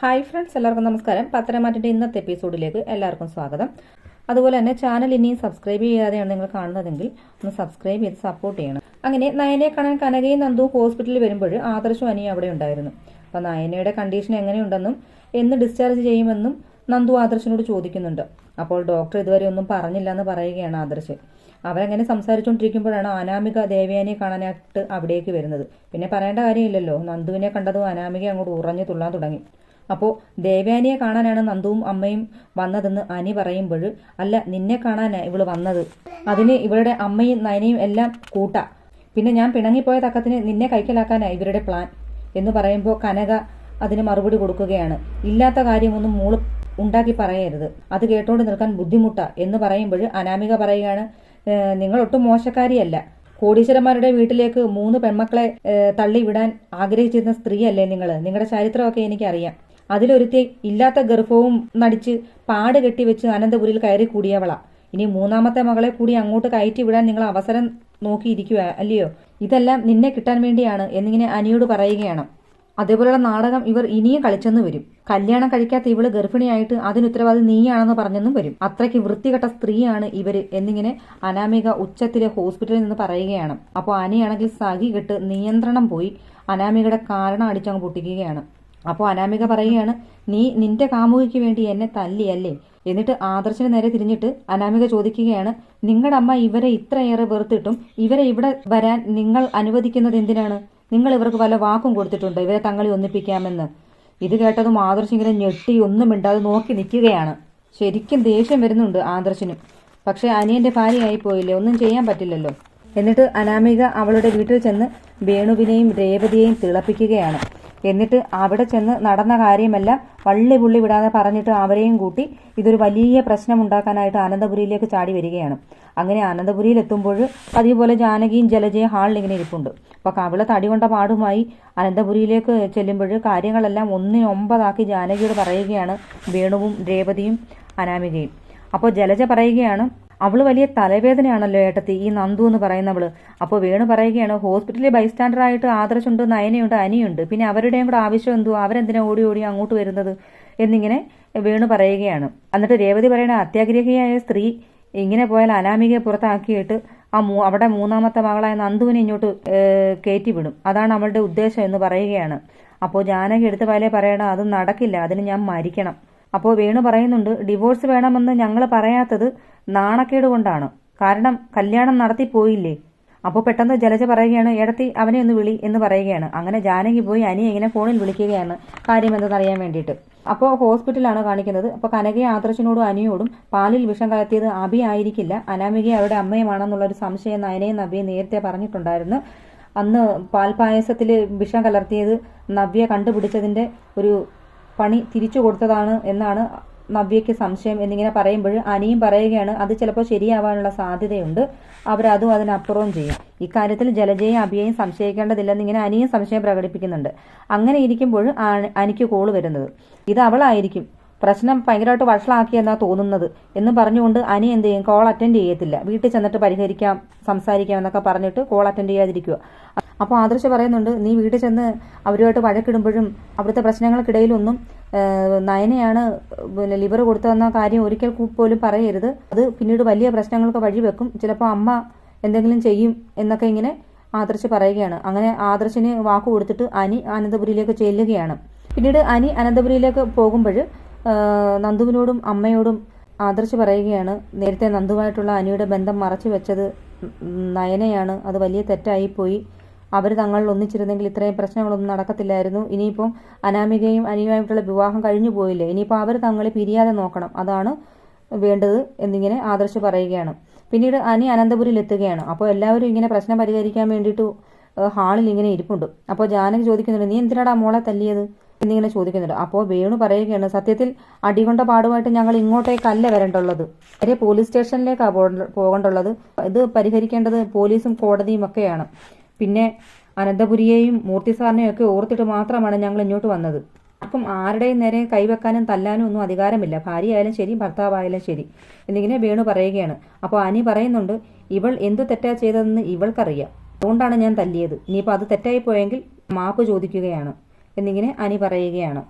Hi friends എല്ലാവർക്കും നമസ്കാരം. പത്തനംതിട്ടയുടെ ഇന്നത്തെ എപ്പിസോഡിലേക്ക് എല്ലാവർക്കും സ്വാഗതം. അതുപോലെ തന്നെ ചാനൽ ഇനിയും സബ്സ്ക്രൈബ് ചെയ്യാതെയാണ് നിങ്ങൾ കാണുന്നതെങ്കിൽ ഒന്ന് സബ്സ്ക്രൈബ് ചെയ്ത് സപ്പോർട്ട് ചെയ്യണം. അങ്ങനെ നയനെ കാണാൻ കനകയും നന്ദു ഹോസ്പിറ്റലിൽ വരുമ്പോൾ ആദർശും അനിയും അവിടെ ഉണ്ടായിരുന്നു. അപ്പോൾ നയനയുടെ കണ്ടീഷൻ എങ്ങനെയുണ്ടെന്നും എന്ന് ഡിസ്ചാർജ് ചെയ്യുമെന്നും നന്ദു ആദർശിനോട് ചോദിക്കുന്നുണ്ട്. അപ്പോൾ ഡോക്ടർ ഇതുവരെ ഒന്നും പറഞ്ഞില്ല എന്ന് പറയുകയാണ് ആദർശ്. അവരങ്ങനെ സംസാരിച്ചുകൊണ്ടിരിക്കുമ്പോഴാണ് അനാമിക ദേവയാനിയെ കാണാനായിട്ട് അവിടേക്ക് വരുന്നത്. പിന്നെ പറയേണ്ട കാര്യമില്ലല്ലോ നന്ദുവിനെ കണ്ടതും അനാമിക അങ്ങോട്ട് ഉറഞ്ഞു തുള്ളാൻ തുടങ്ങി. അപ്പോൾ ദേവയാനിയെ കാണാനാണ് നന്ദുവും അമ്മയും വന്നതെന്ന് അനി പറയുമ്പോൾ അല്ല നിന്നെ കാണാനാണ് ഇവൾ വന്നത്. അതിന് ഇവളുടെ അമ്മയും നയനയും എല്ലാം കൂട്ട. പിന്നെ ഞാൻ പിണങ്ങിപ്പോയ തക്കത്തിന് നിന്നെ കൈക്കലാക്കാനാണ് ഇവരുടെ പ്ലാൻ. എന്ന് പറയുമ്പോൾ കനക അതിന് മറുപടി കൊടുക്കുകയാണ്. ഇല്ലാത്ത കാര്യമൊന്നും മൂൾ ഉണ്ടാക്കി പറയരുത്. അത് കേട്ടോണ്ട് നിൽക്കാൻ ബുദ്ധിമുട്ട. എന്ന് പറയുമ്പോൾ അനാമിക പറയുകയാണ് "ഏഹ്, നിങ്ങൾ ഒട്ടും മോശക്കാരിയല്ല. കോടീശ്വരന്മാരുടെ വീട്ടിലേക്ക് മൂന്ന് പെൺമക്കളെ തള്ളിവിടാൻ ആഗ്രഹിച്ചിരുന്ന സ്ത്രീയല്ലേ നിങ്ങൾ നിങ്ങളുടെ ചരിത്രമൊക്കെ എനിക്കറിയാം. അതിലൊരുത്തി ഇല്ലാത്ത ഗർഭവും നടിച്ച് പാട് കെട്ടിവെച്ച് അനന്തപുരിയിൽ കയറി കൂടിയവളാ. ഇനി മൂന്നാമത്തെ മകളെ കൂടി അങ്ങോട്ട് കയറ്റി വിടാൻ നിങ്ങൾ അവസരം നോക്കിയിരിക്കുക അല്ലയോ? ഇതെല്ലാം നിന്നെ കിട്ടാൻ വേണ്ടിയാണ് എന്നിങ്ങനെ അനിയോട് പറയുകയാണ്. അതേപോലെയുള്ള നാടകം ഇവർ ഇനിയും കളിച്ചെന്ന് വരും. കല്യാണം കഴിക്കാത്ത ഇവൾ ഗർഭിണിയായിട്ട് അതിന് ഉത്തരവാദി നീയാണെന്ന് പറഞ്ഞെന്നും വരും. അത്രയ്ക്ക് വൃത്തികെട്ട സ്ത്രീയാണ് ഇവർ എന്നിങ്ങനെ അനാമിക ഉച്ചത്തിലെ ഹോസ്പിറ്റലിൽ നിന്ന് പറയുകയാണ്. അപ്പോൾ അനിയാണെങ്കിൽ സഖി കെട്ട് നിയന്ത്രണം പോയി അനാമികയുടെ കാരണം അടിച്ചങ്ങ് പൊട്ടിക്കുകയാണ്. അപ്പോൾ അനാമിക പറയുകയാണ് നീ നിന്റെ കാമുകിക്ക് വേണ്ടി എന്നെ തല്ലിയല്ലേ? എന്നിട്ട് ആദർശന് നേരെ തിരിഞ്ഞിട്ട് അനാമിക ചോദിക്കുകയാണ് നിങ്ങളുടെ അമ്മ ഇവരെ ഇത്രയേറെ വെറുത്തിട്ടും ഇവരെ ഇവിടെ വരാൻ നിങ്ങൾ അനുവദിക്കുന്നത് എന്തിനാണ്? നിങ്ങൾ ഇവർക്ക് വല്ല വാക്കും കൊടുത്തിട്ടുണ്ട്? ഇവരെ തങ്ങളെ ഒന്നിപ്പിക്കാമെന്ന്. ഇത് കേട്ടതും ആദർശ് ഇങ്ങനെ ഞെട്ടി ഒന്നും മിണ്ടാതെ നോക്കി നിൽക്കുകയാണ്. ശരിക്കും ദേഷ്യം വരുന്നുണ്ട് ആദർശിനും. പക്ഷേ അനിയന്റെ ഭാര്യയായി പോയില്ലേ? ഒന്നും ചെയ്യാൻ പറ്റില്ലല്ലോ. എന്നിട്ട് അനാമിക അവളുടെ വീട്ടിൽ ചെന്ന് വേണുവിനെയും രേവതിയെയും തിളപ്പിക്കുകയാണ്. എന്നിട്ട് അവിടെ ചെന്ന് നടന്ന കാര്യമെല്ലാം വള്ളി പുള്ളി വിടാതെ പറഞ്ഞിട്ട് അവരെയും കൂട്ടി ഇതൊരു വലിയ പ്രശ്നം ഉണ്ടാക്കാനായിട്ട് അനന്തപുരിയിലേക്ക് ചാടി വരികയാണ്. അങ്ങനെ അനന്തപുരിയിൽ എത്തുമ്പോൾ അതേപോലെ ജാനകിയും ജലജയും ഹാളിൽ ഇങ്ങനെ ഇരിപ്പുണ്ട്. അപ്പോൾ കവിള തടി കൊണ്ട പാടുമായി അനന്തപുരിയിലേക്ക് ചെല്ലുമ്പോൾ കാര്യങ്ങളെല്ലാം ഒന്നിനൊമ്പതാക്കി ജാനകിയോട് പറയുകയാണ് വേണുവും രേവതിയും അനാമികയും. അപ്പോൾ ജലജ പറയുകയാണ് അവൾ വലിയ തലവേദനയാണല്ലോ ഏട്ടത്തി ഈ നന്ദു എന്ന് പറയുന്നവൾ. അപ്പോൾ വേണു പറയുകയാണ് ഹോസ്പിറ്റലിൽ ബൈസ്റ്റാൻഡർ ആയിട്ട് ആദർശുണ്ട് നയനയുണ്ട് അനിയുണ്ട്. പിന്നെ അവരുടെയും കൂടെ ആവശ്യം എന്തോ അവരെന്തിനാ ഓടി ഓടി അങ്ങോട്ട് വരുന്നത്? എന്നിങ്ങനെ വേണു പറയുകയാണ്. എന്നിട്ട് രേവതി പറയുന്ന അത്യാഗ്രഹിയായ സ്ത്രീ ഇങ്ങനെ പോയാൽ അനാമികയെ പുറത്താക്കിയിട്ട് ആ മൂ അവിടെ മൂന്നാമത്തെ മകളായ നന്ദുവിനെ ഇങ്ങോട്ട് കയറ്റിവിടും കയറ്റി വിടും. അതാണ് അവളുടെ ഉദ്ദേശം എന്ന് പറയുകയാണ്. അപ്പോൾ ജാനകി എടുത്ത് പാലേ പറയണം അത് നടക്കില്ല അതിന് ഞാൻ മരിക്കണം. അപ്പോൾ വേണു പറയുന്നുണ്ട് ഡിവോഴ്സ് വേണമെന്ന് ഞങ്ങൾ പറയാത്തത് നാണക്കേട് കൊണ്ടാണ്. കാരണം കല്യാണം നടത്തി പോയില്ലേ? അപ്പോൾ പെട്ടെന്ന് ജലജ പറയുകയാണ് ഇടത്തി അവനെ ഒന്ന് വിളി എന്ന് പറയുകയാണ്. അങ്ങനെ ജാനകി പോയി അനി ഇങ്ങനെ ഫോണിൽ വിളിക്കുകയാണ് കാര്യം എന്തെന്നറിയാൻ വേണ്ടിയിട്ട്. അപ്പോൾ ഹോസ്പിറ്റലാണ് കാണിക്കുന്നത്. അപ്പോൾ കനകയെ ആദർശിനോടും അനിയോടും പാലിൽ വിഷം കലർത്തിയത് അബി ആയിരിക്കില്ല. അനാമിക അവരുടെ അമ്മയുമാണെന്നുള്ളൊരു സംശയം നയനയും നബിയെ നേരത്തെ പറഞ്ഞിട്ടുണ്ടായിരുന്നു. അന്ന് പാൽപായസത്തിൽ വിഷം കലർത്തിയത് നവ്യ കണ്ടുപിടിച്ചതിന്റെ ഒരു പണി തിരിച്ചു കൊടുത്തതാണ് എന്നാണ് നവ്യയ്ക്ക് സംശയം എന്നിങ്ങനെ പറയുമ്പോൾ അനിയും പറയുകയാണ് അത് ചിലപ്പോൾ ശരിയാവാനുള്ള സാധ്യതയുണ്ട്. അവരതും അതിനപ്പുറവും ചെയ്യും. ഇക്കാര്യത്തിൽ ജലജയും അഭിയെയും സംശയിക്കേണ്ടതില്ലെന്ന് ഇങ്ങനെ അനിയും സംശയം പ്രകടിപ്പിക്കുന്നുണ്ട്. അങ്ങനെ ഇരിക്കുമ്പോൾ അനിക്ക് കോൾ വരുന്നത്. ഇത് അവളായിരിക്കും. പ്രശ്നം ഭയങ്കരമായിട്ട് വഷളാക്കിയെന്നാ തോന്നുന്നത്. എന്ന് പറഞ്ഞുകൊണ്ട് അനി എന്ത് ചെയ്യും? കോൾ അറ്റൻഡ് ചെയ്യത്തില്ല. വീട്ടിൽ ചെന്നിട്ട് പരിഹരിക്കാം സംസാരിക്കാം എന്നൊക്കെ പറഞ്ഞിട്ട് കോൾ അറ്റൻഡ് ചെയ്യാതിരിക്കുക. അപ്പോൾ ആദർശ് പറയുന്നുണ്ട് നീ വീട്ടിൽ ചെന്ന് അവരുമായിട്ട് വഴക്കിടുമ്പോഴും അവിടുത്തെ പ്രശ്നങ്ങൾക്കിടയിലൊന്നും നയനയാണ് പിന്നെ ലിവർ കൊടുത്തതെന്ന കാര്യം ഒരിക്കൽ പോലും പറയരുത്. അത് പിന്നീട് വലിയ പ്രശ്നങ്ങൾക്ക് വഴിവെക്കും ചിലപ്പോൾ അമ്മ എന്തെങ്കിലും ചെയ്യും എന്നൊക്കെ ഇങ്ങനെ ആദർശ് പറയുകയാണ്. അങ്ങനെ ആദർശിന് വാക്ക് കൊടുത്തിട്ട് അനി അനന്തപുരിയിലേക്ക് ചെല്ലുകയാണ്. പിന്നീട് അനി അനന്തപുരിയിലേക്ക് പോകുമ്പോൾ നന്ദുവിനോടും അമ്മയോടും ആദർശ് പറയുകയാണ്. നേരത്തെ നന്ദുവായിട്ടുള്ള അനിയുടെ ബന്ധം മറച്ചു വെച്ചത് നയനയാണ്. അത് വലിയ തെറ്റായിപ്പോയി അവർ തങ്ങൾ ഒന്നിച്ചിരുന്നെങ്കിൽ ഇത്രയും പ്രശ്നങ്ങളൊന്നും നടക്കത്തില്ലായിരുന്നു. ഇനിയിപ്പം അനാമികയും അനിയുമായിട്ടുള്ള വിവാഹം കഴിഞ്ഞു പോയില്ലേ? ഇനിയിപ്പോൾ അവർ തങ്ങളെ പിരിയാതെ നോക്കണം. അതാണ് വേണ്ടത് എന്നിങ്ങനെ ആദർശ് പറയുകയാണ്. പിന്നീട് അനി അനന്തപുരിൽ എത്തുകയാണ് അപ്പോൾ എല്ലാവരും ഇങ്ങനെ പ്രശ്നം പരിഹരിക്കാൻ വേണ്ടിയിട്ട് ഹാളിൽ ഇങ്ങനെ ഇരിപ്പുണ്ട്. അപ്പോൾ ജാനകി ചോദിക്കുന്നുണ്ട് നീ എന്തിനാടാ മോളെ തല്ലിയത്? എന്നിങ്ങനെ ചോദിക്കുന്നുണ്ട്. അപ്പോൾ വേണു പറയുകയാണ് സത്യത്തിൽ അടികൊണ്ട പാടുമായിട്ട് ഞങ്ങൾ ഇങ്ങോട്ടേക്കല്ല വരേണ്ടുള്ളത്? നേരെ പോലീസ് സ്റ്റേഷനിലേക്കാണ് പോകേണ്ടുള്ളത്. ഇത് പരിഹരിക്കേണ്ടത് പോലീസും കോടതിയും ഒക്കെയാണ്. പിന്നെ അനന്തപുരിയെയും മൂർത്തി സാറിനെയും ഒക്കെ ഓർത്തിട്ട് മാത്രമാണ് ഞങ്ങൾ ഇങ്ങോട്ട് വന്നത്. അപ്പം ആരുടെയും നേരെ കൈവെക്കാനും തല്ലാനും ഒന്നും അധികാരമില്ല. ഭാര്യയായാലും ശരി ഭർത്താവായാലും ശരി. എന്നിങ്ങനെ വേണു പറയുകയാണ്. അപ്പോൾ അനി പറയുന്നുണ്ട് ഇവൾ എന്ത് തെറ്റാ ചെയ്തതെന്ന് ഇവൾക്കറിയാം. അതുകൊണ്ടാണ് ഞാൻ തല്ലിയത്. ഇനിയിപ്പോൾ അത് തെറ്റായി പോയെങ്കിൽ മാപ്പ് ചോദിക്കുകയാണ്. എന്നിങ്ങനെ അനി പറയുകയാണ്.